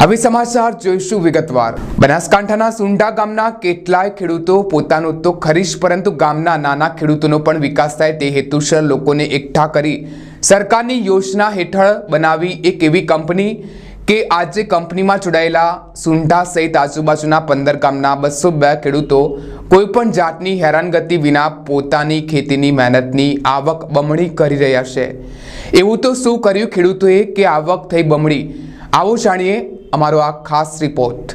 હવે સમાચાર જોઈશું વિગતવાર. બનાસકાંઠાના સુંડા ગામના કેટલાય ખેડૂતો પોતાનું તો ખરીશ, પરંતુ ગામના નાના ખેડૂતોનો પણ વિકાસ થાય તે હેતુસર લોકોને એકઠા કરી સરકારની યોજના હેઠળ બનાવી એક એવી કંપની કે આજે કંપનીમાં જોડાયેલા સુંઢા સહિત આજુબાજુના પંદર ગામના બસો બે ખેડૂતો કોઈપણ જાતની હેરાનગતિ વિના પોતાની ખેતીની મહેનતની આવક બમણી કરી રહ્યા છે. એવું તો શું કર્યું ખેડૂતોએ કે આવક થઈ બમણી? આવો જાણીએ અમારો આ ખાસ રિપોર્ટ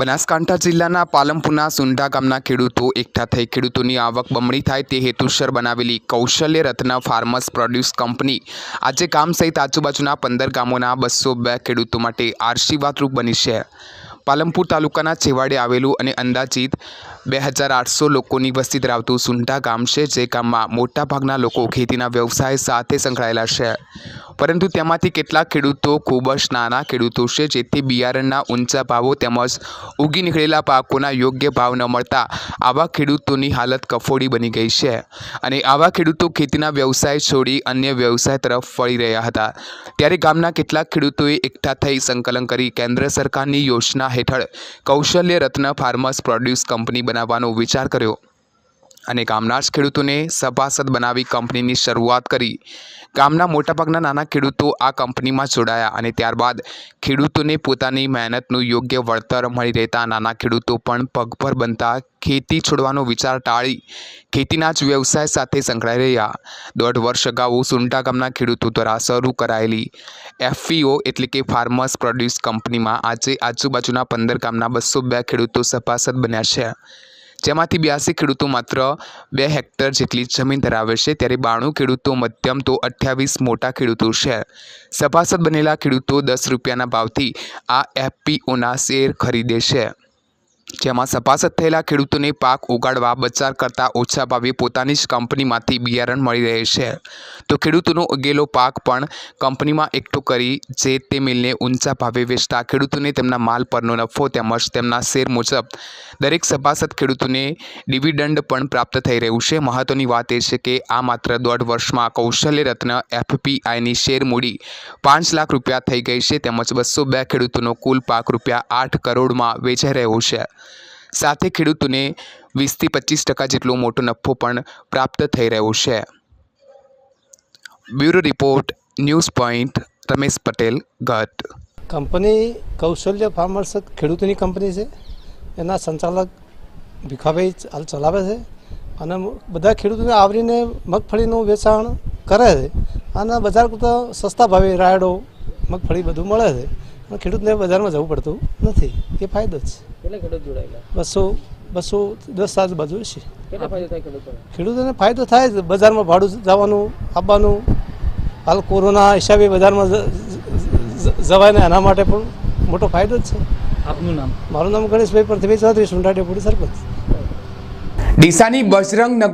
બનાસકાંઠા જિલ્લાના પાલમપુરના સુંઢા ગામના ખેડૂતો એકઠા થઈ ખેડૂતોની આવક બમણી થાય તે હેતુસર બનાવેલી કૌશલ્ય રત્ન ફાર્મર્સ પ્રોડ્યુસ કંપની આજે ગામ સહિત આજુબાજુના પંદર ગામોના બસો બે ખેડૂતો માટે આશીર્વાદરૂપ બની છે. પાલમપુર તાલુકાના છેવાડે આવેલું અને અંદાજિત બે હજાર આઠસો લોકોની વસ્તી ધરાવતું સુંઢા ગામ છે, જે ગામમાં મોટાભાગના લોકો ખેતીના વ્યવસાય સાથે સંકળાયેલા છે. પરંતુ તેમાંથી કેટલાક ખેડૂતો ખૂબ જ નાના ખેડૂતો છે, જેથી બિયારણના ઊંચા ભાવો તેમજ ઉગી નીકળેલા પાકોના યોગ્ય ભાવ ન મળતા આવા ખેડૂતોની હાલત કફોડી બની ગઈ છે અને આવા ખેડૂતો ખેતીના વ્યવસાય છોડી અન્ય વ્યવસાય તરફ વળી રહ્યા હતા. ત્યારે ગામના કેટલાક ખેડૂતોએ એકઠા થઈ સંકલન કરી કેન્દ્ર સરકારની યોજના હેઠળ કૌશલ્ય રત્ન ફાર્મર્સ પ્રોડ્યુસ કંપની બનાવવાનો વિચાર કર્યો. અને ગામના જ ખેડૂતોને સભાસદ બનાવી કંપનીની શરૂઆત કરી. ગામના મોટાભાગના નાના ખેડૂતો આ કંપનીમાં જોડાયા અને ત્યારબાદ ખેડૂતોને પોતાની મહેનતનું યોગ્ય વળતર મળી રહેતા નાના ખેડૂતો પણ પગભર બનતા ખેતી છોડવાનો વિચાર ટાળી ખેતીના જ વ્યવસાય સાથે સંકળાઈ રહ્યા. દોઢ વર્ષ અગાઉ સુંટા ગામના ખેડૂતો દ્વારા શરૂ કરાયેલી એફપીઓ એટલે કે ફાર્મર્સ પ્રોડ્યુસ કંપનીમાં આજે આજુબાજુના પંદર ગામના બસો બે ખેડૂતો સભાસદ બન્યા છે. જેમાંથી બ્યાસી ખેડૂતો માત્ર બે હેક્ટર જેટલી જમીન ધરાવે છે, ત્યારે બાણું ખેડૂતો મધ્યમ તો અઠ્યાવીસ મોટા ખેડૂતો છે. સભાસદ બનેલા ખેડૂતો દસ રૂપિયાના ભાવથી આ એફપીઓના શેર ખરીદે છે. જેમાં સભાસદ થયેલા ખેડૂતોને પાક ઉગાડવા બજાર કરતાં ઓછા ભાવે પોતાની જ કંપનીમાંથી બિયારણ મળી રહે છે. તો ખેડૂતોનો ઉગેલો પાક પણ કંપનીમાં એકઠો કરી જે તે મિલને ઊંચા ભાવે વેચતા ખેડૂતોને તેમના માલ પરનો નફો તેમજ તેમના શેર મુજબ દરેક સભાસદ ખેડૂતોને ડિવિડન્ડ પણ પ્રાપ્ત થઈ રહ્યું છે. મહત્વની વાત એ છે કે આ માત્ર દોઢ વર્ષમાં કૌશલ્ય રત્ન એફપીઆઈની શેર મૂડી પાંચ લાખ રૂપિયા થઈ ગઈ છે તેમજ બસો બે ખેડૂતોનો કુલ પાક રૂપિયા આઠ કરોડમાં વેચાઈ રહ્યો છે. સાથે ખેડૂતોને વીસથી પચીસ ટકા જેટલો મોટો નફો પણ પ્રાપ્ત થઈ રહ્યો છે. Bureau report, news point, Ramesh Patel, ગત. કંપની કૌશલ્ય ફાર્મર્સ ખેડૂતોની કંપની છે. એના સંચાલક ભીખાભાઈ હાલ ચલાવે છે. અને બધા ખેડૂતોને આવરીને મગફળીનું વેચાણ કરે છે. અને બજાર કરતાં સસ્તા ભાવે રાયડો, મગફળી બધું મળે છે. ખેડૂતને બજારમાં જવું પડતું નથી. એ ફાયદો જ છે. કેટલા ખેડૂત જોડાયેલા? બસો બસો દસ સાત બાજુ છે કેટલા ફાયદો થાય ખેડૂતોને? ફાયદો થાય જ. બજારમાં ભાડું જવાનું આપવાનું. હાલ કોરોના હિસાબે બજારમાં જવાય ને એના માટે પણ મોટો ફાયદો જ છે. આપનું નામ? મારું નામ ગણેશભાઈ પ્રતિભાઈ ચૌધરી સુંઢા ડેપ્યુટી સરપંચ. ડીસાની બજરંગ નગર